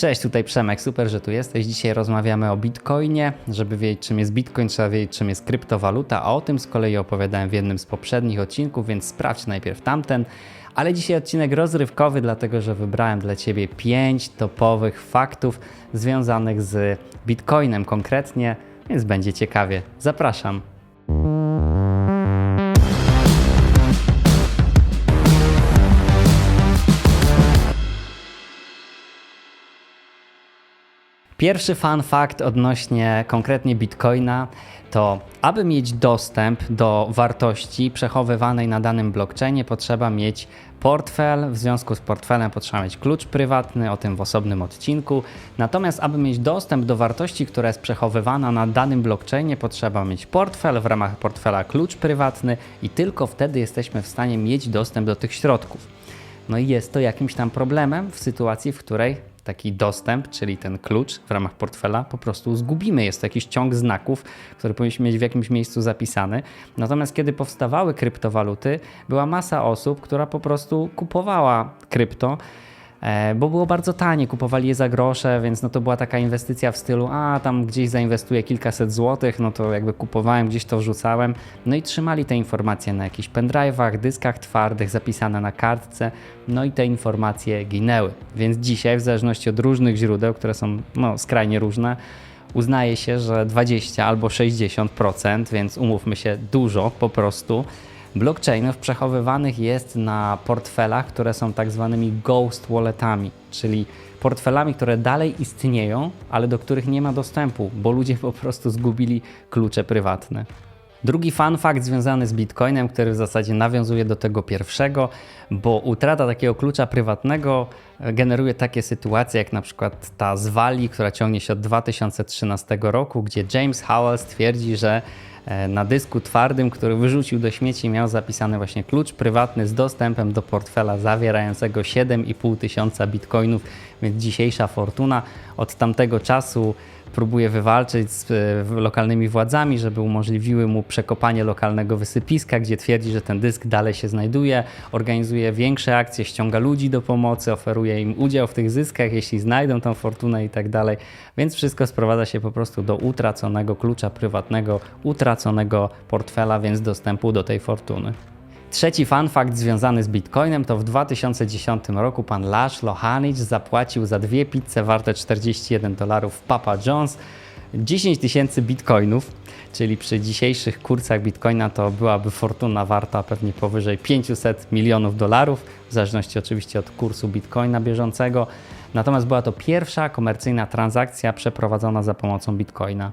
Cześć, tutaj Przemek, super, że tu jesteś. Dzisiaj rozmawiamy o Bitcoinie. Żeby wiedzieć, czym jest Bitcoin, trzeba wiedzieć, czym jest kryptowaluta, a o tym z kolei opowiadałem w jednym z poprzednich odcinków, więc sprawdź najpierw tamten. Ale dzisiaj odcinek rozrywkowy, dlatego że wybrałem dla Ciebie 5 topowych faktów związanych z Bitcoinem konkretnie, więc będzie ciekawie. Zapraszam. Pierwszy fun fact odnośnie konkretnie Bitcoina to, aby mieć dostęp do wartości przechowywanej na danym blockchainie, potrzeba mieć portfel. W związku z portfelem potrzeba mieć klucz prywatny, o tym w osobnym odcinku. Natomiast, aby mieć dostęp do wartości, która jest przechowywana na danym blockchainie, potrzeba mieć portfel, w ramach portfela klucz prywatny i tylko wtedy jesteśmy w stanie mieć dostęp do tych środków. No i jest to jakimś tam problemem w sytuacji, w której taki dostęp, czyli ten klucz w ramach portfela, po prostu zgubimy. Jest to jakiś ciąg znaków, który powinniśmy mieć w jakimś miejscu zapisany. Natomiast kiedy powstawały kryptowaluty, była masa osób, która po prostu kupowała krypto. E, Bo było bardzo tanie, kupowali je za grosze, więc no to była taka inwestycja w stylu, a tam gdzieś zainwestuję kilkaset złotych, no to jakby kupowałem, gdzieś to wrzucałem. No i trzymali te informacje na jakichś pendrive'ach, dyskach twardych, zapisane na kartce, no i te informacje ginęły. Więc dzisiaj, w zależności od różnych źródeł, które są no, skrajnie różne, uznaje się, że 20 albo 60%, więc umówmy się, dużo po prostu. Blockchainów przechowywanych jest na portfelach, które są tak zwanymi ghost walletami, czyli portfelami, które dalej istnieją, ale do których nie ma dostępu, bo ludzie po prostu zgubili klucze prywatne. Drugi fun fact związany z Bitcoinem, który w zasadzie nawiązuje do tego pierwszego, bo utrata takiego klucza prywatnego generuje takie sytuacje, jak na przykład ta z Walii, która ciągnie się od 2013 roku, gdzie James Howell stwierdzi, że e, na dysku twardym, który wyrzucił do śmieci, miał zapisany właśnie klucz prywatny z dostępem do portfela zawierającego 7,5 tysiąca bitcoinów, więc dzisiejsza fortuna. Od tamtego czasu próbuje wywalczyć z e, lokalnymi władzami, żeby umożliwiły mu przekopanie lokalnego wysypiska, gdzie twierdzi, że ten dysk dalej się znajduje, organizuje większe akcje, ściąga ludzi do pomocy, oferuje im udział w tych zyskach, jeśli znajdą tą fortunę i tak dalej. Więc wszystko sprowadza się po prostu do utraconego klucza prywatnego, utraconego portfela, więc dostępu do tej fortuny. Trzeci fun fact związany z Bitcoinem to w 2010 roku pan Laszlo Hanic zapłacił za dwie pizze warte 41 dolarów Papa John's 10 tysięcy bitcoinów, czyli przy dzisiejszych kursach bitcoina to byłaby fortuna warta pewnie powyżej 500 milionów dolarów, w zależności oczywiście od kursu bitcoina bieżącego. Natomiast była to pierwsza komercyjna transakcja przeprowadzona za pomocą bitcoina.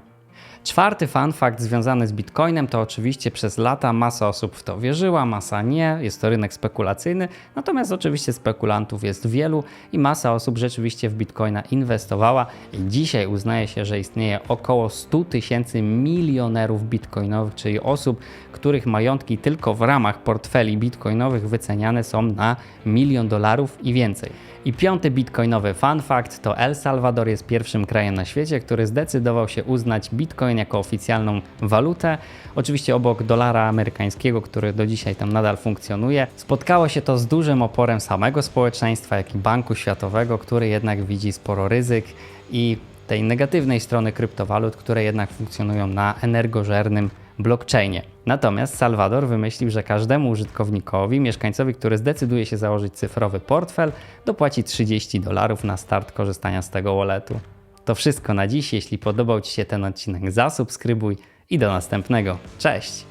Czwarty fun fact związany z Bitcoinem to oczywiście przez lata masa osób w to wierzyła, masa nie, jest to rynek spekulacyjny, natomiast oczywiście spekulantów jest wielu i masa osób rzeczywiście w Bitcoina inwestowała i dzisiaj uznaje się, że istnieje około 100 tysięcy milionerów bitcoinowych, czyli osób, których majątki tylko w ramach portfeli bitcoinowych wyceniane są na milion dolarów i więcej. I piąty bitcoinowy fun fact to El Salvador jest pierwszym krajem na świecie, który zdecydował się uznać bitcoin jako oficjalną walutę. Oczywiście obok dolara amerykańskiego, który do dzisiaj tam nadal funkcjonuje. Spotkało się to z dużym oporem samego społeczeństwa, jak i Banku Światowego, który jednak widzi sporo ryzyk i tej negatywnej strony kryptowalut, które jednak funkcjonują na energożernym blockchainie. Natomiast Salwador wymyślił, że każdemu użytkownikowi, mieszkańcowi, który zdecyduje się założyć cyfrowy portfel, dopłaci 30 dolarów na start korzystania z tego walletu. To wszystko na dziś. Jeśli podobał Ci się ten odcinek, zasubskrybuj i do następnego. Cześć!